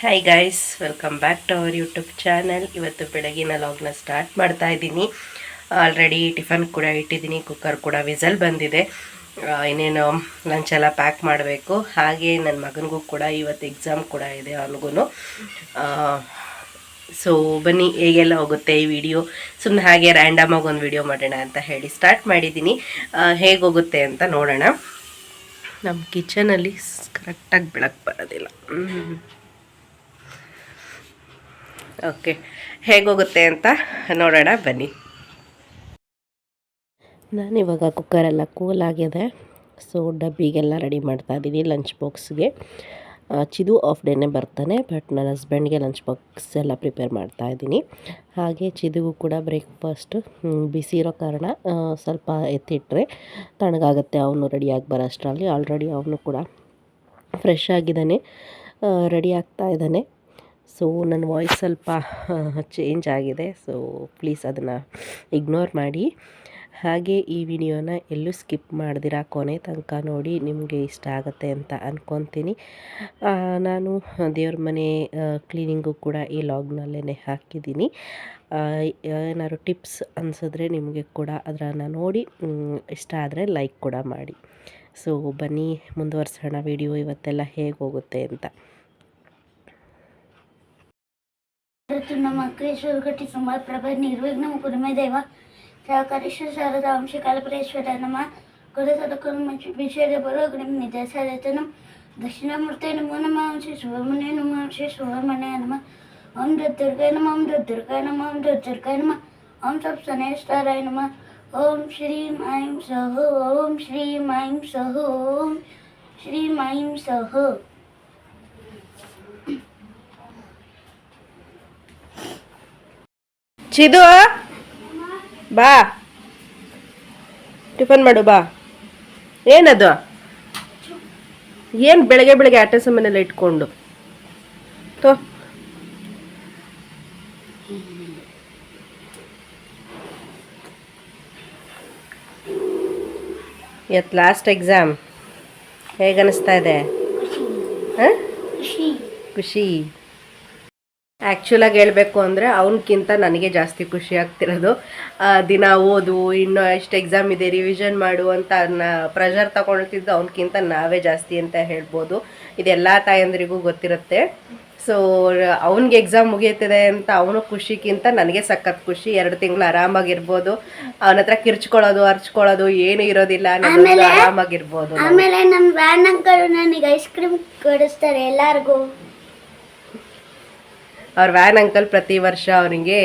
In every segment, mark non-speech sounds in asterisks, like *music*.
Hi guys welcome back to our YouTube channel ಇವತ್ತು ಬೆಳಗಿನ ಲಾಗ್ನ start ಮಾಡ್ತಾ ಇದ್ದೀನಿ. ಆಲ್ರೆಡಿ ಟಿಫನ್ ಕೂಡ ಇಟ್ಟಿದ್ದೀನಿ ಕುಕ್ಕರ್ ಕೂಡ ವಿಸಲ್ ಬಂದಿದೆ. ಇನ್ನೇನು ಲಂಚ್ ಎಲ್ಲ ಪ್ಯಾಕ್ ಮಾಡಬೇಕು. ಹಾಗೆ ನನ್ನ ಮಗನಿಗೂ ಕೂಡ ಇವತ್ತು ಎಕ್ಸಾಮ್ ಕೂಡ ಇದೆ ಅವನಿಗೂ ಸೊ ಬನ್ನಿ, ಹೇಗೆಲ್ಲ ಹೋಗುತ್ತೆ ಈ ವಿಡಿಯೋ ಸುಮ್ಮನೆ ಹಾಗೆ ರ್ಯಾಂಡಮಾಗಿ ಒಂದು ವಿಡಿಯೋ ಮಾಡೋಣ ಅಂತ ಹೇಳಿ ಸ್ಟಾರ್ಟ್ ಮಾಡಿದ್ದೀನಿ. ಹೇಗೆ ಹೋಗುತ್ತೆ ಅಂತ ನೋಡೋಣ. ನಮ್ಮ ಕಿಚನಲ್ಲಿ ಕರೆಕ್ಟಾಗಿ ಬೆಳಕು ಬರೋದಿಲ್ಲ. ಓಕೆ ಹೇಗೋಗುತ್ತೆ ಅಂತ ನೋಡೋಣ, ಬನ್ನಿ. ನಾನಿವಾಗ ಕುಕ್ಕರೆಲ್ಲ ಕೂಲ್ ಆಗಿದೆ. ಸೊ ಡಬ್ಬಿಗೆಲ್ಲ ರೆಡಿ ಮಾಡ್ತಾ ಇದ್ದೀನಿ ಲಂಚ್ ಬಾಕ್ಸ್ಗೆ ಚಿದು ಆಫ್ ಡೇನೇ ಬರ್ತಾನೆ ಬಟ್ ನನ್ನ ಹಸ್ಬೆಂಡ್ಗೆ ಲಂಚ್ ಬಾಕ್ಸ್ ಎಲ್ಲ ಪ್ರಿಪೇರ್ ಮಾಡ್ತಾ ಇದ್ದೀನಿ. ಹಾಗೆ ಚಿದುಗೂ ಕೂಡ ಬ್ರೇಕ್ಫಾಸ್ಟು ಬಿಸಿ ಇರೋ ಕಾರಣ ಸ್ವಲ್ಪ ಎತ್ತಿಟ್ರೆ ತಣ್ಣಗಾಗುತ್ತೆ. ಅವನು ರೆಡಿಯಾಗಿ ಬರೋ ಅಷ್ಟರಲ್ಲಿ. ಆಲ್ರೆಡಿ ಅವನು ಕೂಡ ಫ್ರೆಶ್ ಆಗಿದ್ದಾನೆ. ರೆಡಿ ಆಗ್ತಾ ಇದ್ದಾನೆ. ಸೊ ನನ್ನ ವಾಯ್ಸ್ ಸ್ವಲ್ಪ ಚೇಂಜ್ ಆಗಿದೆ. ಸೊ ಪ್ಲೀಸ್ ಅದನ್ನು ಇಗ್ನೋರ್ ಮಾಡಿ. ಹಾಗೆ ಈ ವಿಡಿಯೋನ ಎಲ್ಲೂ ಸ್ಕಿಪ್ ಮಾಡಿದಿರಾ ಕೊನೆ ತನಕ ನೋಡಿ ನಿಮಗೆ ಇಷ್ಟ ಆಗುತ್ತೆ ಅಂತ ಅಂದ್ಕೊತೀನಿ ನಾನು ದೇವ್ರ ಮನೆ ಕ್ಲೀನಿಂಗು ಕೂಡ ಈ ಲಾಗ್ನಲ್ಲೇ ಹಾಕಿದ್ದೀನಿ. ಏನಾದ್ರು ಟಿಪ್ಸ್ ಅನಿಸಿದ್ರೆ ನಿಮಗೆ ಕೂಡ ಅದನ್ನು ನೋಡಿ ಇಷ್ಟ ಆದರೆ ಲೈಕ್ ಕೂಡ ಮಾಡಿ. ಸೊ ಬನ್ನಿ, ಮುಂದುವರ್ಸೋಣ ವಿಡಿಯೋ ಇವತ್ತೆಲ್ಲ ಹೇಗೆ ಹೋಗುತ್ತೆ ಅಂತ. सर्वत्र मक्रेश्वर घटी समोर प्रभ निर्विघ्न कुर्मे देवा सहकारेश्वर शारदांश कालपरेश्वराय नम गुरुसदकुर्मिषेदपुरोग्निं निदसादतनं दक्षिणामूर्ते नमो नमः श्री सुब्रह्मण्य नमः श्री सुब्रह्मण्य नमः ओम दुर्गाय नमः ओम दुर्गाय नमः ओम दुर्गाय नमः ओम सब शनेश्वराय नमः ओम श्रीं ऐं सः ओम श्रीं ऐं सः ओम श्रीं ऐं सः ಚಿದು ಬಾ. ಟಿಫನ್ ಮಾಡು ಬಾ. ಏನದು? ಏನು ಬೆಳಗ್ಗೆ ಬೆಳಗ್ಗೆ ಆಟ ಸಾಮಾನೆಲ್ಲ ಇಟ್ಕೊಂಡು? ತೋ. ಇವತ್ತು ಲಾಸ್ಟ್ ಎಕ್ಸಾಮ್ ಹೇಗನ್ನಿಸ್ತಾ ಇದೆ? ಹಾಂ ಖುಷಿ. ಖುಷಿ. ಆ್ಯಕ್ಚುಲಾಗಿ ಹೇಳಬೇಕು ಅಂದರೆ ಅವನಕ್ಕಿಂತ ನನಗೆ ಜಾಸ್ತಿ ಖುಷಿ ಆಗ್ತಿರೋದು. ದಿನ ಓದು ಇನ್ನೂ ಎಷ್ಟು ಎಕ್ಸಾಮ್ ಇದೆ ರಿವಿಷನ್ ಮಾಡು ಅಂತ ಪ್ರೆಷರ್ ತಗೊಳ್ತಿದ್ದು ಅವನಕ್ಕಿಂತ ನಾವೇ ಜಾಸ್ತಿ ಅಂತ ಹೇಳ್ಬೋದು. ಇದೆಲ್ಲ ತಾಯಂದ್ರಿಗೂ ಗೊತ್ತಿರುತ್ತೆ. ಸೊ ಅವನಿಗೆ ಎಕ್ಸಾಮ್ ಮುಗಿಯುತ್ತಿದೆ ಅಂತ ಅವನು ಖುಷಿಗಿಂತ ನನಗೆ ಸಖತ್ ಖುಷಿ. ಎರಡು ತಿಂಗಳು ಆರಾಮಾಗಿರ್ಬೋದು. ಅವನ ಹತ್ರ ಕಿರ್ಚ್ಕೊಳ್ಳೋದು ಅರ್ಚ್ಕೊಳ್ಳೋದು ಏನು ಇರೋದಿಲ್ಲ. ಆರಾಮಾಗಿರ್ಬೋದು. ಆಮೇಲೆ ನಮ್ಮ ವ್ಯಾನ್ ಅಂಕಲ್ ನನಗೆ ಐಸ್ ಕ್ರೀಮ್ ಕೊಡಿಸ್ತಾರೆ ಎಲ್ಲಾರ್ಗೂ. ಅವ್ರ ವ್ಯಾನ್ ಅಂಕಲ್ ಪ್ರತಿ ವರ್ಷ ಅವನಿಗೆ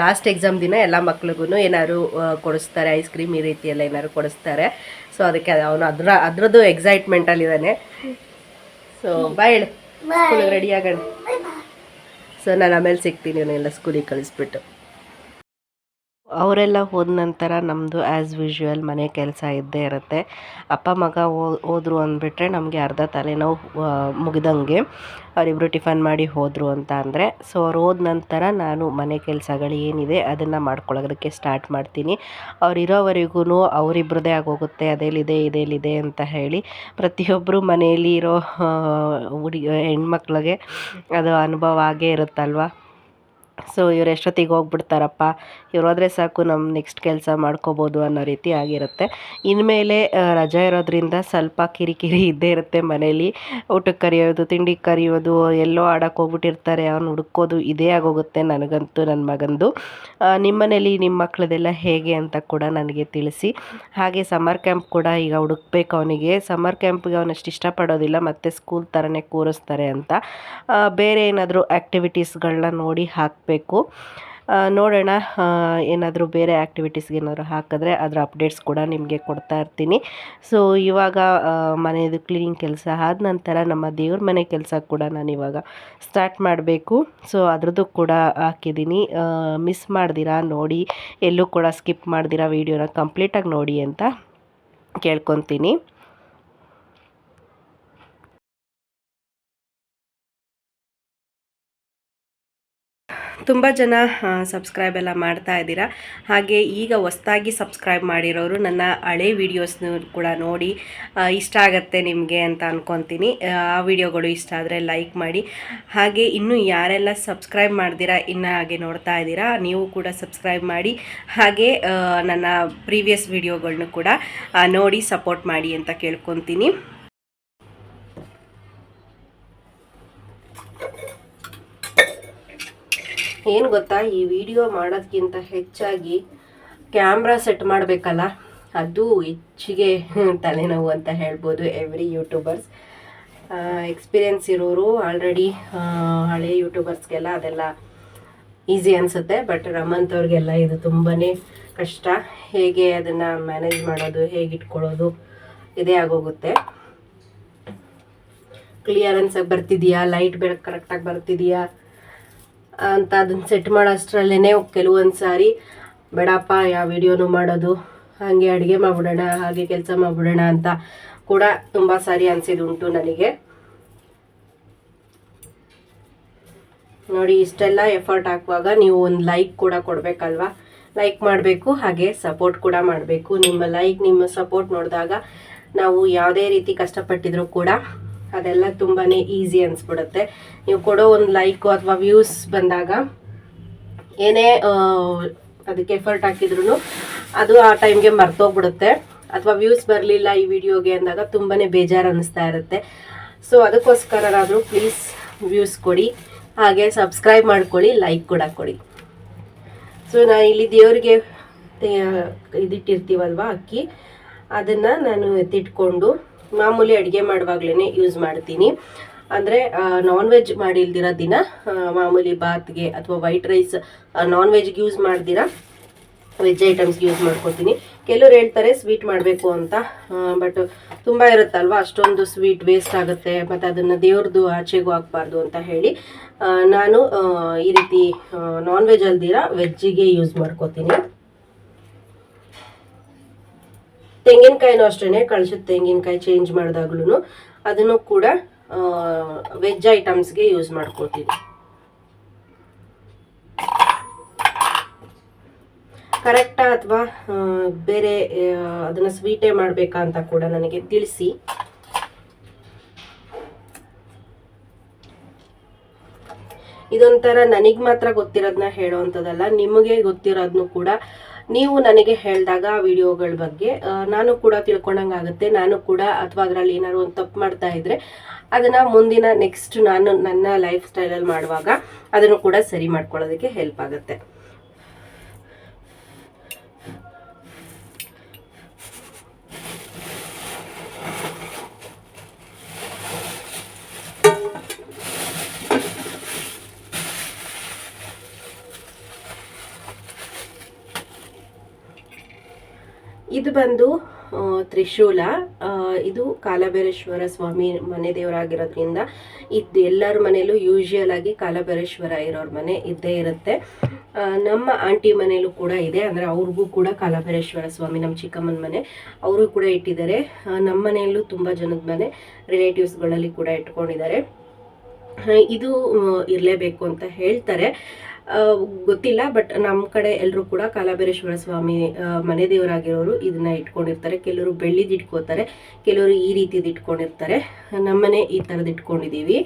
ಲಾಸ್ಟ್ ಎಕ್ಸಾಮ್ ದಿನ ಎಲ್ಲ ಮಕ್ಳಿಗೂ ಏನಾದ್ರು ಕೊಡಿಸ್ತಾರೆ ಐಸ್ ಕ್ರೀಮ್ ಈ ರೀತಿ ಎಲ್ಲ ಏನಾದ್ರು ಕೊಡಿಸ್ತಾರೆ. ಸೊ ಅದಕ್ಕೆ ಅವನು ಅದ್ರ ಅದ್ರದ್ದು ಎಕ್ಸೈಟ್ಮೆಂಟಲ್ಲಿದ್ದಾನೆ ಸೊ ಬಾಯ್ ಹೇಳು. ಸ್ಕೂಲಿಗೆ ರೆಡಿ ಆಗೋಣ. ಸೊ ನಾನು ಆಮೇಲೆ ಸಿಗ್ತೀನಿ ಇವನ್ನೆಲ್ಲ ಸ್ಕೂಲಿಗೆ ಕಳಿಸ್ಬಿಟ್ಟು. ಅವರೆಲ್ಲ ಹೋದ ನಂತರ ನಮ್ಮದು ಆ್ಯಸ್ ಯೂಶ್ವಲ್ ಮನೆ ಕೆಲಸ ಇದ್ದೇ ಇರುತ್ತೆ. ಅಪ್ಪ, ಮಗ ಹೋದ್ರು ಅಂದ್ಬಿಟ್ರೆ ನಮಗೆ ಅರ್ಧ ತಲೆನೋವು ಮುಗಿದಂಗೆ ಅವರಿಬ್ಬರು ಟಿಫನ್ ಮಾಡಿ ಹೋದರು ಅಂತ ಅಂದರೆ. ಸೊ ಅವ್ರು ಹೋದ ನಂತರ ನಾನು ಮನೆ ಕೆಲಸಗಳು ಏನಿದೆ ಅದನ್ನು ಮಾಡ್ಕೊಳ್ಳೋದಕ್ಕೆ ಸ್ಟಾರ್ಟ್ ಮಾಡ್ತೀನಿ. ಅವ್ರು ಇರೋವರೆಗೂ ಅವರಿಬ್ರದ್ದೇ ಆಗೋಗುತ್ತೆ, ಅದೇಲಿದೆ, ಇದೇಲಿದೆ ಅಂತ ಹೇಳಿ ಪ್ರತಿಯೊಬ್ಬರು ಮನೆಯಲ್ಲಿ ಇರೋ ಹುಡುಗಿ ಹೆಣ್ಮಕ್ಳಿಗೆ ಅದು ಅನುಭವ ಆಗೇ ಇರುತ್ತಲ್ವ? ಸೊ ಇವ್ರು ಎಷ್ಟೊತ್ತಿಗೆ ಹೋಗ್ಬಿಡ್ತಾರಪ್ಪ? ಇವ್ರು ಹೋದ್ರೆ ಸಾಕು ನಮ್ಮ ನೆಕ್ಸ್ಟ್ ಕೆಲಸ ಮಾಡ್ಕೋಬೋದು ಅನ್ನೋ ರೀತಿ ಆಗಿರುತ್ತೆ. ಇನ್ಮೇಲೆ ರಜೆ ಇರೋದ್ರಿಂದ ಸ್ವಲ್ಪ ಕಿರಿಕಿರಿ ಇದ್ದೇ ಇರುತ್ತೆ ಮನೇಲಿ. ಊಟಕ್ಕೆ ಕರೆಯೋದು ತಿಂಡಿಗೆ ಕರೆಯೋದು, ಎಲ್ಲೋ ಆಡಕ್ಕೆ ಹೋಗ್ಬಿಟ್ಟಿರ್ತಾರೆ, ಅವ್ನು ಹುಡುಕೋದು ಇದೇ ಆಗೋಗುತ್ತೆ ನನಗಂತೂ ನನ್ನ ಮಗಂದು. ನಿಮ್ಮ ಮನೇಲಿ ನಿಮ್ಮ ಮಕ್ಕಳದೆಲ್ಲ ಹೇಗೆ ಅಂತ ಕೂಡ ನನಗೆ ತಿಳಿಸಿ. ಹಾಗೆ ಸಮ್ಮರ್ ಕ್ಯಾಂಪ್ ಕೂಡ ಈಗ ಹುಡುಕ್ಬೇಕು ಅವನಿಗೆ. ಸಮ್ಮರ್ ಕ್ಯಾಂಪ್ಗೆ ಅವನಷ್ಟು ಇಷ್ಟಪಡೋದಿಲ್ಲ, ಮತ್ತು ಸ್ಕೂಲ್ ಥರನೇ ಕೂರಿಸ್ತಾರೆ ಅಂತ. ಬೇರೆ ಏನಾದರೂ ಆ್ಯಕ್ಟಿವಿಟೀಸ್ಗಳನ್ನ ನೋಡಿ ಹಾಕಬೇಕು. ನೋಡೋಣ ಏನಾದರೂ ಬೇರೆ ಆ್ಯಕ್ಟಿವಿಟೀಸ್ಗೆ ಏನಾದರೂ ಹಾಕಿದ್ರೆ ಅದರ ಅಪ್ಡೇಟ್ಸ್ ಕೂಡ ನಿಮಗೆ ಕೊಡ್ತಾ ಇರ್ತೀನಿ. ಸೊ ಇವಾಗ ಮನೆಯದು ಕ್ಲೀನಿಂಗ್ ಕೆಲಸ ಆದ ನಂತರ ನಮ್ಮ ದೇವ್ರ ಮನೆ ಕೆಲಸ ಕೂಡ ನಾನು ಇವಾಗ ಸ್ಟಾರ್ಟ್ ಮಾಡಬೇಕು. ಸೊ ಅದರದ್ದು ಕೂಡ ಹಾಕಿದ್ದೀನಿ. ಮಿಸ್ ಮಾಡ್ದಿರಾ ನೋಡಿ, ಎಲ್ಲೂ ಕೂಡ ಸ್ಕಿಪ್ ಮಾಡ್ದಿರಾ ವೀಡಿಯೋನ ಕಂಪ್ಲೀಟಾಗಿ ನೋಡಿ ಅಂತ ಕೇಳ್ಕೊತೀನಿ. ತುಂಬ ಜನ ಸಬ್ಸ್ಕ್ರೈಬ್ ಎಲ್ಲ ಮಾಡ್ತಾ ಇದ್ದೀರಾ. ಹಾಗೆ ಈಗ ಹೊಸ್ದಾಗಿ ಸಬ್ಸ್ಕ್ರೈಬ್ ಮಾಡಿರೋರು ನನ್ನ ಹಳೆ ವೀಡಿಯೋಸ್ನ ಕೂಡ ನೋಡಿ ಇಷ್ಟ ಆಗತ್ತೆ ನಿಮಗೆ ಅಂತ ಅನ್ಕೊತೀನಿ. ಆ ವಿಡಿಯೋಗಳು ಇಷ್ಟ ಆದರೆ ಲೈಕ್ ಮಾಡಿ. ಹಾಗೆ ಇನ್ನೂ ಯಾರೆಲ್ಲ ಸಬ್ಸ್ಕ್ರೈಬ್ ಮಾಡ್ದಿರಾ, ಇನ್ನು ಹಾಗೆ ನೋಡ್ತಾ ಇದ್ದೀರಾ, ನೀವು ಕೂಡ ಸಬ್ಸ್ಕ್ರೈಬ್ ಮಾಡಿ. ಹಾಗೆ ನನ್ನ ಪ್ರೀವಿಯಸ್ ವಿಡಿಯೋಗಳನ್ನೂ ಕೂಡ ನೋಡಿ ಸಪೋರ್ಟ್ ಮಾಡಿ ಅಂತ ಕೇಳ್ಕೊತೀನಿ. ಏನು ಗೊತ್ತಾ? ಈ ವಿಡಿಯೋ ಮಾಡೋದಕ್ಕಿಂತ ಹೆಚ್ಚಾಗಿ ಕ್ಯಾಮ್ರಾ ಸೆಟ್ ಮಾಡಬೇಕಲ್ಲ? ಅದು ಹೆಚ್ಚಿಗೆ *laughs* ತಲೆನೋವು ಅಂತ ಹೇಳ್ಬೋದು ಎವ್ರಿ ಯೂಟ್ಯೂಬರ್ಸ್ ಎಕ್ಸ್ಪೀರಿಯೆನ್ಸ್ ಇರೋರು ಆಲ್ರೆಡಿ ಹಳೆ ಯೂಟ್ಯೂಬರ್ಸ್ಗೆಲ್ಲ ಅದೆಲ್ಲ ಈಸಿ ಅನಿಸುತ್ತೆ ಬಟ್ ರಮಂತ್ ಅವ್ರಿಗೆಲ್ಲ ಇದು ತುಂಬಾ ಕಷ್ಟ. ಹೇಗೆ ಅದನ್ನು ಮ್ಯಾನೇಜ್ ಮಾಡೋದು, ಹೇಗೆ ಇಟ್ಕೊಳ್ಳೋದು, ಇದೇ ಆಗೋಗುತ್ತೆ. ಕ್ಲಿಯರೆನ್ಸಾಗಿ ಬರ್ತಿದೆಯಾ? ಲೈಟ್ ಬೆಳಕು ಕರೆಕ್ಟಾಗಿ ಬರ್ತಿದೆಯಾ? ಅಂತ ಅದನ್ನ ಸೆಟ್ ಮಾಡೋ. ಅಷ್ಟರಲ್ಲೇ ಕೆಲವೊಂದು ಸಾರಿ, ಬೇಡಪ್ಪ ಯಾವ ವಿಡಿಯೋನು ಮಾಡೋದು. ಹಾಗೆ ಅಡುಗೆ ಮಾಡಿಬಿಡೋಣ, ಹಾಗೆ ಕೆಲಸ ಮಾಡಿಬಿಡೋಣ ಅಂತ ಕೂಡ ತುಂಬ ಸಾರಿ ಅನಿಸಿದುಂಟು ನನಗೆ. ನೋಡಿ, ಇಷ್ಟೆಲ್ಲ ಎಫರ್ಟ್ ಹಾಕುವಾಗ ನೀವು ಒಂದು ಲೈಕ್ ಕೂಡ ಕೊಡಬೇಕಲ್ವಾ? ಲೈಕ್ ಮಾಡಬೇಕು, ಹಾಗೆ ಸಪೋರ್ಟ್ ಕೂಡ ಮಾಡಬೇಕು. ನಿಮ್ಮ ಲೈಕ್ ನಿಮ್ಮ ಸಪೋರ್ಟ್ ನೋಡಿದಾಗ ನಾವು ಯಾವುದೇ ರೀತಿ ಕಷ್ಟಪಟ್ಟಿದ್ರು ಕೂಡ ಅದೆಲ್ಲ ತುಂಬಾ ಈಸಿ ಅನಿಸ್ಬಿಡುತ್ತೆ. ನೀವು ಕೊಡೋ ಒಂದು ಲೈಕು ಅಥವಾ ವ್ಯೂಸ್ ಬಂದಾಗ ಏನೇ ಅದಕ್ಕೆ ಎಫರ್ಟ್ ಹಾಕಿದ್ರು ಅದು ಆ ಟೈಮ್ಗೆ ಮರ್ತೋಗ್ಬಿಡುತ್ತೆ. ಅಥವಾ ವ್ಯೂಸ್ ಬರಲಿಲ್ಲ ಈ ವಿಡಿಯೋಗೆ ಅಂದಾಗ ತುಂಬಾ ಬೇಜಾರು ಅನ್ನಿಸ್ತಾ ಇರುತ್ತೆ. ಸೊ ಅದಕ್ಕೋಸ್ಕರನಾದರೂ ಪ್ಲೀಸ್ ವ್ಯೂಸ್ ಕೊಡಿ. ಹಾಗೆ ಸಬ್ಸ್ಕ್ರೈಬ್ ಮಾಡ್ಕೊಳ್ಳಿ ಲೈಕ್ ಕೂಡ ಕೊಡಿ. ಸೊ ನಾನು ಇಲ್ಲಿ ದೇವರಿಗೆ ಇದಿಟ್ಟಿರ್ತೀವಲ್ವ ಅಕ್ಕಿ? ಅದನ್ನು ನಾನು ಎತ್ತಿಟ್ಕೊಂಡು ಮಾಮೂಲಿ ಅಡುಗೆ ಮಾಡುವಾಗಲೇ ಯೂಸ್ ಮಾಡ್ತೀನಿ. ಅಂದರೆ ನಾನ್ ವೆಜ್ ಮಾಡಿಲ್ದಿರೋ ದಿನ ಮಾಮೂಲಿ ಬಾತ್ಗೆ ಅಥವಾ ವೈಟ್ ರೈಸ್ ನಾನ್ ವೆಜ್ಗೆ ಯೂಸ್ ಮಾಡ್ದಿರ ವೆಜ್ ಐಟಮ್ಸ್ಗೆ ಯೂಸ್ ಮಾಡ್ಕೊತೀನಿ ಕೆಲವ್ರು ಹೇಳ್ತಾರೆ ಸ್ವೀಟ್ ಮಾಡಬೇಕು ಅಂತ. ಬಟ್ ತುಂಬ ಇರುತ್ತಲ್ವಾ, ಅಷ್ಟೊಂದು ಸ್ವೀಟ್ ವೇಸ್ಟ್ ಆಗುತ್ತೆ, ಮತ್ತು ಅದನ್ನು ದೇವ್ರದ್ದು ಆಚೆಗೂ ಹಾಕ್ಬಾರ್ದು ಅಂತ ಹೇಳಿ ನಾನು ಈ ರೀತಿ ನಾನ್ ವೆಜ್ ಅಲ್ದಿರ ವೆಜ್ಜಿಗೆ ಯೂಸ್ ಮಾಡ್ಕೋತೀನಿ. ತೆಂಗಿನಕಾಯಿನೂ ಅಷ್ಟೇ ಕಳಿಸುತ್ತೆ ತೆಂಗಿನಕಾಯಿ ಚೇಂಜ್ ಮಾಡಿದಾಗ್ಲೂ ಅದನ್ನು ಕೂಡ ವೆಜ್ ಐಟಮ್ಸ್ಗೆ ಯೂಸ್ ಮಾಡ್ಕೋತೀನಿ ಕರೆಕ್ಟಾ ಅಥವಾ ಬೇರೆ ಅದನ್ನ ಸ್ವೀಟೇ ಮಾಡಬೇಕಾ ಅಂತ ಕೂಡ ನನಗೆ ತಿಳಿಸಿ. ಇದೊಂಥರ ನನಗೆ ಮಾತ್ರ ಗೊತ್ತಿರೋದನ್ನ ಹೇಳೋವಂಥದ್ದಲ್ಲ ನಿಮಗೆ ಗೊತ್ತಿರೋದನ್ನು ಕೂಡ ನೀವು ನನಗೆ ಹೇಳಿದಾಗ ಆ ವಿಡಿಯೋಗಳ ಬಗ್ಗೆ ನಾನು ಕೂಡ ತಿಳ್ಕೊಂಡಂಗಾಗುತ್ತೆ, ನಾನು ಕೂಡ ಅಥವಾ ಅದರಲ್ಲಿ ಏನಾದ್ರು ಒಂದು ತಪ್ಪು ಮಾಡ್ತಾ ಇದ್ರೆ ಅದನ್ನ ಮುಂದಿನ ನೆಕ್ಸ್ಟ್ ನಾನು ನನ್ನ ಲೈಫ್ ಸ್ಟೈಲಲ್ಲಿ ಮಾಡುವಾಗ ಅದನ್ನು ಕೂಡ ಸರಿ ಮಾಡ್ಕೊಳ್ಳೋದಕ್ಕೆ ಹೆಲ್ಪ್ ಆಗುತ್ತೆ. ಇದು ಬಂದು ತ್ರಿಶೂಲ. ಇದು ಕಾಲಭೈರೇಶ್ವರ ಸ್ವಾಮಿ ಮನೆ ದೇವರಾಗಿರೋದ್ರಿಂದ ಇದು ಎಲ್ಲರ ಮನೆಯಲ್ಲೂ ಯೂಶುವಲ್ ಆಗಿ ಕಾಲಭೈರೇಶ್ವರ ಇರೋರ ಮನೆ ಇದ್ದೇ ಇರುತ್ತೆ. ನಮ್ಮ ಆಂಟಿ ಮನೆಯಲ್ಲೂ ಕೂಡ ಇದೆ, ಅಂದರೆ ಅವ್ರಿಗೂ ಕೂಡ ಕಾಲಭೈರೇಶ್ವರ ಸ್ವಾಮಿ, ನಮ್ಮ ಚಿಕ್ಕಮ್ಮನ ಮನೆ, ಅವರು ಕೂಡ ಇಟ್ಟಿದ್ದಾರೆ. ನಮ್ಮ ಮನೆಯಲ್ಲೂ ತುಂಬ ಜನದ ಮನೆ ರಿಲೇಟಿವ್ಸ್ಗಳಲ್ಲಿ ಕೂಡ ಇಟ್ಕೊಂಡಿದ್ದಾರೆ. ಇದು ಇರಲೇಬೇಕು ಅಂತ ಹೇಳ್ತಾರೆ. ಗೊತ್ತಿಲ್ಲ ಬಟ್ ನಮ್ಮ ಕಡೆ ಎಲ್ಲರೂ ಕೂಡ ಕಾಲಭೈರೇಶ್ವರ ಸ್ವಾಮಿ ಮನೆ ದೇವರಾಗಿರೋರು ಇದನ್ನ ಇಟ್ಕೊಂಡಿರ್ತಾರೆ. ಕೆಲವರು ಬೆಳ್ಳಿದ್ ಇಟ್ಕೋತಾರೆ, ಕೆಲವರು ಈ ರೀತಿದು ಇಟ್ಕೊಂಡಿರ್ತಾರೆ. ನಮ್ಮನೆ ಈ ಥರದ್ದು ಇಟ್ಕೊಂಡಿದ್ದೀವಿ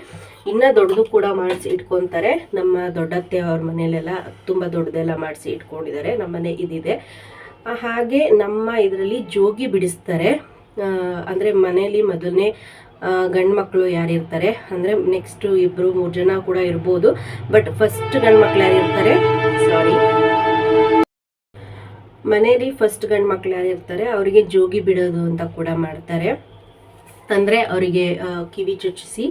ಇನ್ನ ದೊಡ್ಡದು ಕೂಡ ಮಾಡಿಸಿ ಇಟ್ಕೊತಾರೆ. ನಮ್ಮ ದೊಡ್ಡತ್ತೆ ಅವ್ರ ಮನೆಯಲ್ಲೆಲ್ಲ ತುಂಬ ದೊಡ್ಡದೆಲ್ಲ ಮಾಡಿಸಿ ಇಟ್ಕೊಂಡಿದ್ದಾರೆ. ನಮ್ಮನೆ ಇದಿದೆ. ಹಾಗೆ ನಮ್ಮ ಇದರಲ್ಲಿ ಜೋಗಿ ಬಿಡಿಸ್ತಾರೆ. ಅಂದ್ರೆ ಮನೆಯಲ್ಲಿ ಮೊದಲನೇ ಗಂಡು ಮಕ್ಕಳು ಯಾರಿರ್ತಾರೆ? ಅಂದರೆ ನೆಕ್ಸ್ಟ್ ಇಬ್ಬರು ಮೂರು ಜನ ಕೂಡ ಇರ್ಬೋದು. ಬಟ್ ಫಸ್ಟ್ ಗಂಡು ಮಕ್ಳು ಯಾರಿರ್ತಾರೆ? ಸಾರಿ ಮನೆಯಲ್ಲಿ ಫಸ್ಟ್ ಗಂಡು ಮಕ್ಳು ಯಾರಿರ್ತಾರೆ? ಅವರಿಗೆ ಜೋಗಿ ಬಿಡೋದು ಅಂತ ಕೂಡ ಮಾಡ್ತಾರೆ. ಅಂದರೆ ಅವರಿಗೆ ಕಿವಿ ಚುಚ್ಚಿಸಿ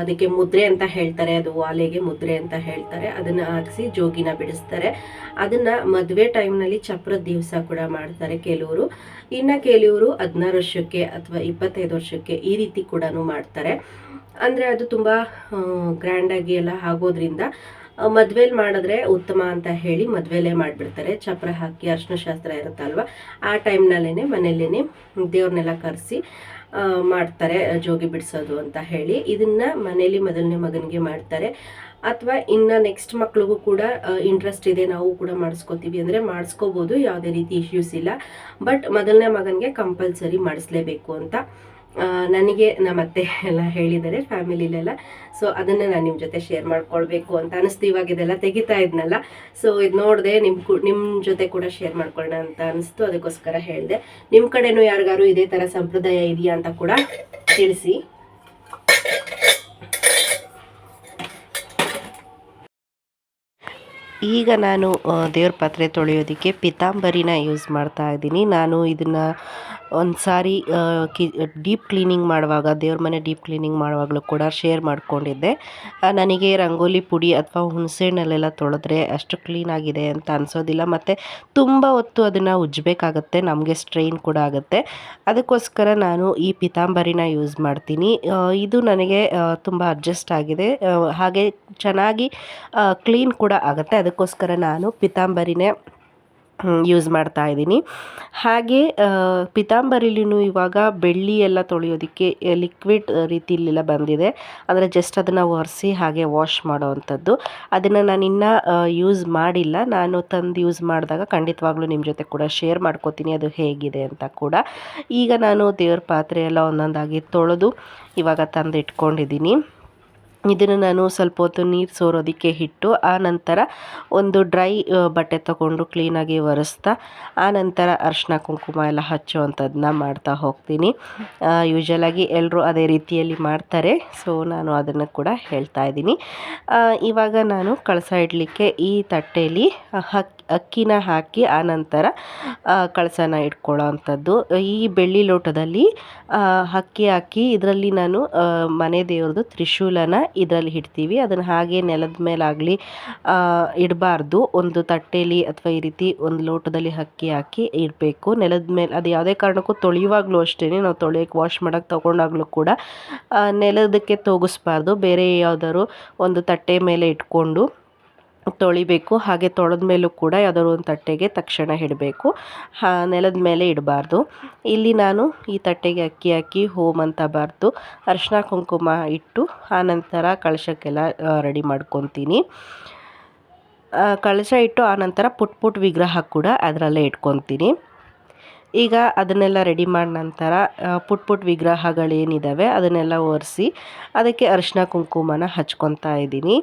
ಅದಕ್ಕೆ ಮುದ್ರೆ ಅಂತ ಹೇಳ್ತಾರೆ, ಅದು ವಾಲೆಗೆ ಮುದ್ರೆ ಅಂತ ಹೇಳ್ತಾರೆ, ಅದನ್ನ ಹಾಕಿಸಿ ಜೋಗಿನ ಬಿಡಿಸ್ತಾರೆ. ಅದನ್ನ ಮದುವೆ ಟೈಮ್ನಲ್ಲಿ ಚಪ್ರದ ದಿವಸ ಕೂಡ ಮಾಡ್ತಾರೆ ಕೆಲವರು. ಇನ್ನು ಕೆಲವರು ಹದಿನಾರು ವರ್ಷಕ್ಕೆ ಅಥವಾ ಇಪ್ಪತ್ತೈದು ವರ್ಷಕ್ಕೆ ಈ ರೀತಿ ಕೂಡ ಮಾಡ್ತಾರೆ. ಅಂದರೆ ಅದು ತುಂಬ ಗ್ರ್ಯಾಂಡಾಗಿ ಎಲ್ಲ ಆಗೋದ್ರಿಂದ ಮದ್ವೆಲಿ ಮಾಡಿದ್ರೆ ಉತ್ತಮ ಅಂತ ಹೇಳಿ ಮದ್ವೆಲೇ ಮಾಡಿಬಿಡ್ತಾರೆ. ಚಪ್ರ ಹಾಕಿ ಅರ್ಶಿನ ಶಾಸ್ತ್ರ ಇರುತ್ತಲ್ವ, ಆ ಟೈಮ್ನಲ್ಲೇ ಮನೆಯಲ್ಲೇ ದೇವ್ರನ್ನೆಲ್ಲ ಕರೆಸಿ ಮಾಡ್ತಾರೆ, ಜೋಗಿ ಬಿಡಿಸೋದು ಅಂತ ಹೇಳಿ. ಇದನ್ನ ಮನೇಲಿ ಮೊದಲನೇ ಮಗನಿಗೆ ಮಾಡ್ತಾರೆ. ಅಥವಾ ಇನ್ನು ನೆಕ್ಸ್ಟ್ ಮಕ್ಳಿಗೂ ಕೂಡ ಇಂಟ್ರೆಸ್ಟ್ ಇದೆ, ನಾವು ಕೂಡ ಮಾಡಿಸ್ಕೋತೀವಿ ಅಂದರೆ ಮಾಡಿಸ್ಕೋಬೋದು, ಯಾವುದೇ ರೀತಿ ಇಶ್ಯೂಸ್ ಇಲ್ಲ. ಬಟ್ ಮೊದಲನೇ ಮಗನಿಗೆ ಕಂಪಲ್ಸರಿ ಮಾಡಿಸ್ಲೇಬೇಕು ಅಂತ ನನಗೆ ನಮ್ಮ ಅತ್ತೆ ಎಲ್ಲ ಹೇಳಿದ್ದಾರೆ ಫ್ಯಾಮಿಲಿಲೆಲ್ಲ ಸೊ ಅದನ್ನು ನಾನು ನಿಮ್ಮ ಜೊತೆ ಶೇರ್ ಮಾಡ್ಕೊಳ್ಬೇಕು ಅಂತ ಅನಿಸ್ತು. ಇವಾಗ ಇದೆಲ್ಲ ತೆಗಿತಾ ಇದ್ನಲ್ಲ. ಸೊ ಇದು ನೋಡಿದೆ ನಿಮ್ಮ ಕು ನಿಮ್ಮ ಜೊತೆ ಕೂಡ ಶೇರ್ ಮಾಡ್ಕೊಳ್ಳೋಣ ಅಂತ ಅನಿಸ್ತು. ಅದಕ್ಕೋಸ್ಕರ ಹೇಳಿದೆ. ನಿಮ್ಮ ಕಡೆನೂ ಯಾರಿಗಾರು ಇದೇ ಥರ ಸಂಪ್ರದಾಯ ಇದೆಯಾ ಅಂತ ಕೂಡ ತಿಳಿಸಿ. ಈಗ ನಾನು ದೇವ್ರ ಪಾತ್ರೆ ತೊಳೆಯೋದಕ್ಕೆ ಪಿತಾಂಬರಿನ ಯೂಸ್ ಮಾಡ್ತಾ ಇದ್ದೀನಿ. ನಾನು ಇದನ್ನು ಒಂದು ಸಾರಿ ಕಿ, ಡೀಪ್ ಕ್ಲೀನಿಂಗ್ ಮಾಡುವಾಗ, ದೇವ್ರ ಮನೆ ಡೀಪ್ ಕ್ಲೀನಿಂಗ್ ಮಾಡುವಾಗಲೂ ಕೂಡ ಶೇರ್ ಮಾಡ್ಕೊಂಡಿದ್ದೆ. ನನಗೆ ರಂಗೋಲಿ ಪುಡಿ ಅಥವಾ ಹುಣಸೆಹಣ್ಣಲ್ಲೆಲ್ಲ ತೊಳೆದ್ರೆ ಅಷ್ಟು ಕ್ಲೀನಾಗಿದೆ ಅಂತ ಅನಿಸೋದಿಲ್ಲ. ಮತ್ತು ತುಂಬ ಹೊತ್ತು ಅದನ್ನು ಉಜ್ಜಬೇಕಾಗತ್ತೆ, ನಮಗೆ ಸ್ಟ್ರೈನ್ ಕೂಡ ಆಗುತ್ತೆ. ಅದಕ್ಕೋಸ್ಕರ ನಾನು ಈ ಪಿತಾಂಬರಿನ ಯೂಸ್ ಮಾಡ್ತೀನಿ. ಇದು ನನಗೆ ತುಂಬ ಅಡ್ಜಸ್ಟ್ ಆಗಿದೆ. ಹಾಗೆ ಚೆನ್ನಾಗಿ ಕ್ಲೀನ್ ಕೂಡ ಆಗುತ್ತೆ. ಅದಕ್ಕೋಸ್ಕರ ನಾನು ಪಿತಾಂಬರಿನೇ ಯೂಸ್ ಮಾಡ್ತಾ ಇದ್ದೀನಿ. ಹಾಗೆ ಪಿತಾಂಬರಿಲಿನೂ ಇವಾಗ ಬೆಳ್ಳಿ ಎಲ್ಲ ತೊಳೆಯೋದಕ್ಕೆ ಲಿಕ್ವಿಡ್ ರೀತಿಲೆಲ್ಲ ಬಂದಿದೆ. ಅಂದರೆ ಜಸ್ಟ್ ಅದನ್ನು ಒರೆಸಿ ಹಾಗೆ ವಾಶ್ ಮಾಡೋವಂಥದ್ದು. ಅದನ್ನು ನಾನು ಇನ್ನೂ ಯೂಸ್ ಮಾಡಿಲ್ಲ. ನಾನು ತಂದು ಯೂಸ್ ಮಾಡಿದಾಗ ಖಂಡಿತವಾಗ್ಲೂ ನಿಮ್ಮ ಜೊತೆ ಕೂಡ ಶೇರ್ ಮಾಡ್ಕೋತೀನಿ ಅದು ಹೇಗಿದೆ ಅಂತ ಕೂಡ. ಈಗ ನಾನು ದೇವ್ರ ಪಾತ್ರೆ ಎಲ್ಲ ಒಂದೊಂದಾಗಿ ತೊಳೆದು ಇವಾಗ ತಂದು ಇಟ್ಕೊಂಡಿದ್ದೀನಿ ಇದನ್ನು ನಾನು ಸ್ವಲ್ಪ ಹೊತ್ತು ನೀರು ಸೋರೋದಕ್ಕೆ ಇಟ್ಟು ಆ ನಂತರ ಒಂದು ಡ್ರೈ ಬಟ್ಟೆ ತಗೊಂಡು ಕ್ಲೀನಾಗಿ ಒರೆಸ್ತಾ, ಆ ನಂತರ ಅರಿಶಿನ ಕುಂಕುಮ ಎಲ್ಲ ಹಚ್ಚುವಂಥದ್ದನ್ನ ಮಾಡ್ತಾ ಹೋಗ್ತೀನಿ. ಯೂಶಲಾಗಿ ಎಲ್ಲರೂ ಅದೇ ರೀತಿಯಲ್ಲಿ ಮಾಡ್ತಾರೆ ಸೊ ನಾನು ಅದನ್ನು ಕೂಡ ಹೇಳ್ತಾ ಇದ್ದೀನಿ. ಇವಾಗ ನಾನು ಕಳಸ ಇಡಲಿಕ್ಕೆ ಈ ತಟ್ಟೆಯಲ್ಲಿ ಅಕ್ಕಿನ ಹಾಕಿ, ಆ ನಂತರ ಕಳಸನ ಇಟ್ಕೊಳ್ಳೋ ಅಂಥದ್ದು. ಈ ಬೆಳ್ಳಿ ಲೋಟದಲ್ಲಿ ಅಕ್ಕಿ ಹಾಕಿ, ಇದರಲ್ಲಿ ನಾನು ಮನೆ ದೇವ್ರದ್ದು ತ್ರಿಶೂಲನ ಇದರಲ್ಲಿ ಇಡ್ತೀವಿ. ಅದನ್ನು ಹಾಗೆ ನೆಲದ ಮೇಲಾಗಲಿ ಇಡಬಾರ್ದು. ಒಂದು ತಟ್ಟೆಯಲ್ಲಿ ಅಥವಾ ಈ ರೀತಿ ಒಂದು ಲೋಟದಲ್ಲಿ ಅಕ್ಕಿ ಹಾಕಿ ಇಡಬೇಕು. ನೆಲದ ಮೇಲೆ, ಅದು ಯಾವುದೇ ಕಾರಣಕ್ಕೂ ತೊಳೆಯುವಾಗಲೂ ಅಷ್ಟೇ ನಾವು ತೊಳೆಯೋಕ್ಕೆ ವಾಶ್ ಮಾಡೋಕ್ಕೆ ತೊಗೊಂಡಾಗಲೂ ಕೂಡ ನೆಲದಕ್ಕೆ ತೋಗಿಸ್ಬಾರ್ದು. ಬೇರೆ ಯಾವ್ದಾದ್ರು ಒಂದು ತಟ್ಟೆ ಮೇಲೆ ಇಟ್ಕೊಂಡು ತೊಳಿಬೇಕು, ಹಾಗೆ ತೊಳೆದ ಮೇಲೂ ಕೂಡ ಯಾವುದಾದ್ರು ಒಂದು ತಟ್ಟೆಗೆ ತಕ್ಷಣ ಇಡಬೇಕು. ನೆಲದ ಮೇಲೆ ಇಡಬಾರ್ದು. ಇಲ್ಲಿ ನಾನು ಈ ತಟ್ಟೆಗೆ ಅಕ್ಕಿ ಹಾಕಿ, ಹೋಮ್ ಅಂತ ಬಾರ್ದು ಅರಿಶಿನ ಕುಂಕುಮ ಇಟ್ಟು ಆನಂತರ ಕಳಶಕ್ಕೆಲ್ಲ ರೆಡಿ ಮಾಡ್ಕೊತೀನಿ. ಕಳಶ ಇಟ್ಟು ಆನಂತರ ಪುಟ್ ಪುಟ್ ವಿಗ್ರಹ ಕೂಡ ಅದರಲ್ಲೇ ಇಟ್ಕೊತೀನಿ. ಈಗ ಅದನ್ನೆಲ್ಲ ರೆಡಿ ಮಾಡಿದ ನಂತರ ಪುಟ್ ಪುಟ್ ವಿಗ್ರಹಗಳೇನಿದ್ದಾವೆ ಅದನ್ನೆಲ್ಲ ಒರೆಸಿ, ಅದಕ್ಕೆ ಅರಿಶಿನ ಕುಂಕುಮನ ಹಚ್ಕೊತಾ ಇದ್ದೀನಿ.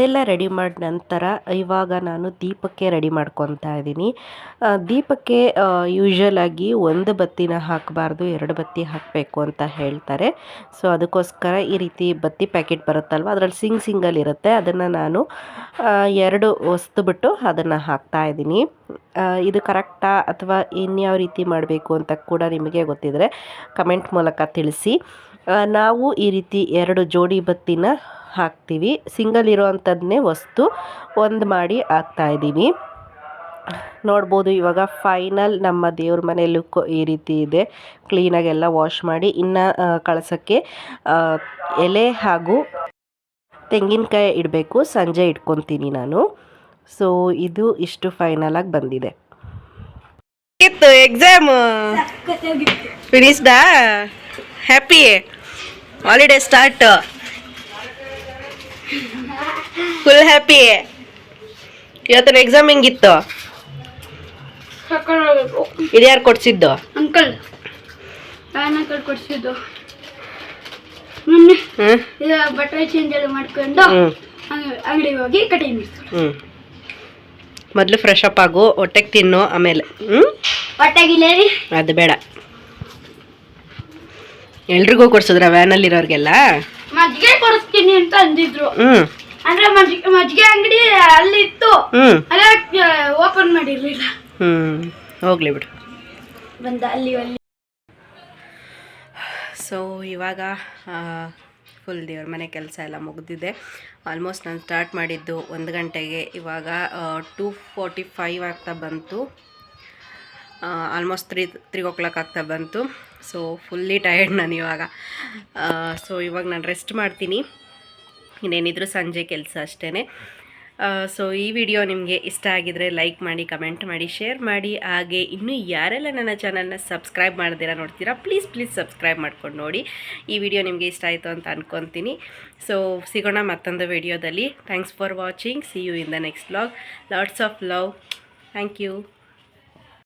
ಅದೆಲ್ಲ ರೆಡಿ ಮಾಡಿದ ನಂತರ ಇವಾಗ ನಾನು ದೀಪಕ್ಕೆ ರೆಡಿ ಮಾಡ್ಕೊತಾ ಇದ್ದೀನಿ. ದೀಪಕ್ಕೆ ಯೂಶ್ವಲ್ ಆಗಿ ಒಂದು ಬತ್ತಿನ ಹಾಕಬಾರ್ದು, ಎರಡು ಬತ್ತಿ ಹಾಕಬೇಕು ಅಂತ ಹೇಳ್ತಾರೆ. ಸೊ ಅದಕ್ಕೋಸ್ಕರ ಈ ರೀತಿ ಬತ್ತಿ ಪ್ಯಾಕೆಟ್ ಬರುತ್ತಲ್ವ? ಅದರಲ್ಲಿ ಸಿಂಗ್ ಸಿಂಗಲ್ ಇರುತ್ತೆ. ಅದನ್ನು ನಾನು ಎರಡು ವಸ್ತು ಬಿಟ್ಟು ಅದನ್ನು ಹಾಕ್ತಾ ಇದ್ದೀನಿ. ಇದು ಕರೆಕ್ಟಾ ಅಥವಾ ಇನ್ಯಾವ ರೀತಿ ಮಾಡಬೇಕು ಅಂತ ಕೂಡ ನಿಮಗೆ ಗೊತ್ತಿದ್ದರೆ ಕಮೆಂಟ್ ಮೂಲಕ ತಿಳಿಸಿ. ನಾವು ಈ ರೀತಿ ಎರಡು ಜೋಡಿ ಬತ್ತಿನ ಹಾಕ್ತೀವಿ. ಸಿಂಗಲ್ ಇರೋವಂಥದ್ದನ್ನೇ ವಸ್ತು ಒಂದು ಮಾಡಿ ಹಾಕ್ತಾ ಇದ್ದೀವಿ. ನೋಡ್ಬೋದು ಇವಾಗ ಫೈನಲ್ ನಮ್ಮ ದೇವ್ರ ಮನೆ ಲುಕ್ ಈ ರೀತಿ ಇದೆ. ಕ್ಲೀನಾಗೆಲ್ಲ ವಾಶ್ ಮಾಡಿ ಇನ್ನು ಕಳಸಕ್ಕೆ ಎಲೆ ಹಾಗೂ ತೆಂಗಿನಕಾಯಿ ಇಡಬೇಕು. ಸಂಜೆ ಇಟ್ಕೊತೀನಿ ನಾನು. ಸೊ ಇದು ಇಷ್ಟು ಫೈನಲ್ ಆಗಿ ಬಂದಿದೆ. ಇತ್ತು exam ಫಿನಿಸ್ಡಾ happy holiday start full happy ಇವತ್ತಿನ ಎಕ್ಸಾಮ್ ಹೆಂಗಿತ್ತು. ಇದು ಯಾರು ಕೊಡ್ಸಿದ್ದು? ಅಂಕಲ್. ಅಂಕಲ್ ಕೊಡ್ಸಿದ್ದು. ಮೊನ್ನೆ ಬಟ್ಟೆ ಚೇಂಜ್ ಎಲ್ಲ ಮಾಡ್ಕೊಂಡು ಅಂಗಡಿಗೆ ಹೋಗಿ ಕಟಿಂಗ್ ಹ್ಞೂ ಮೊದಲು ಫ್ರೆಶ್ ಅಪ್ ಆಗು ಹೊಟ್ಟೆಗೆ ತಿನ್ನು ಆಮೇಲೆ ಹ್ಞೂ ಹೊಟ್ಟೆಗಿಲ್ಲ ಅದು ಬೇಡ. ಎಲ್ರಿಗೂ ಕೊಡ್ಸಿದ್ರ ವ್ಯಾನಲ್ಲಿರೋರಿಗೆಲ್ಲ? ಮಜ್ಜಿಗೆ ಕೊಡಿಸ್ತೀನಿ ಅಂತ ಅಂದಿದ್ರು. ಹ್ಮ್. ಅಂದ್ರೆ ಮಜ್ಜಿಗೆ ಮಜ್ಜಿಗೆ ಅಂಗಡಿ ಅಲ್ಲಿ ಇತ್ತು. ಹ್ಮ್. ಅದೇ ಓಪನ್ ಮಾಡಿರ್ಲಿಲ್ಲ. ಹ್ಮ್. ಹೋಗ್ಲಿ ಬಿಡು. ಬಂದ ಅಲ್ಲಿ ಅಲ್ಲಿ. ಸೊ ಇವಾಗ ಫುಲ್ ದೇವ್ರ ಮನೆ ಕೆಲಸ ಎಲ್ಲ ಮುಗಿದಿದೆ. ಆಲ್ಮೋಸ್ಟ್ ನಾನು ಸ್ಟಾರ್ಟ್ ಮಾಡಿದ್ದು ಒಂದು ಗಂಟೆಗೆ. ಇವಾಗ ಟೂ ಫೋರ್ಟಿ ಫೈವ್ ಆಗ್ತಾ ಬಂತು. Almost three three o'clock ಆಗ್ತಾ ಬಂತು. ಸೊ ಫುಲ್ಲಿ ಟಯರ್ಡ್ ನಾನು ಇವಾಗ. ಸೊ ಇವಾಗ ನಾನು ರೆಸ್ಟ್ ಮಾಡ್ತೀನಿ. ಇನ್ನೇನಿದ್ರು ಸಂಜೆ ಕೆಲಸ ಅಷ್ಟೇ ಸೊ ಈ ವಿಡಿಯೋ ನಿಮಗೆ ಇಷ್ಟ ಆಗಿದರೆ ಲೈಕ್ ಮಾಡಿ ಕಮೆಂಟ್ ಮಾಡಿ ಶೇರ್ ಮಾಡಿ. ಹಾಗೆ ಇನ್ನೂ ಯಾರೆಲ್ಲ ನನ್ನ ಚಾನಲ್ನ ಸಬ್ಸ್ಕ್ರೈಬ್ ಮಾಡ್ದಿರ ನೋಡ್ತೀರಾ ಪ್ಲೀಸ್ ಪ್ಲೀಸ್ ಸಬ್ಸ್ಕ್ರೈಬ್ ಮಾಡ್ಕೊಂಡು ನೋಡಿ. ಈ ವಿಡಿಯೋ ನಿಮಗೆ ಇಷ್ಟ ಆಯಿತು ಅಂತ ಅಂದ್ಕೊತೀನಿ ಸೊ ಸಿಗೋಣ ಮತ್ತೊಂದು ವಿಡಿಯೋದಲ್ಲಿ thanks for watching see you in the next blog lots of love thank you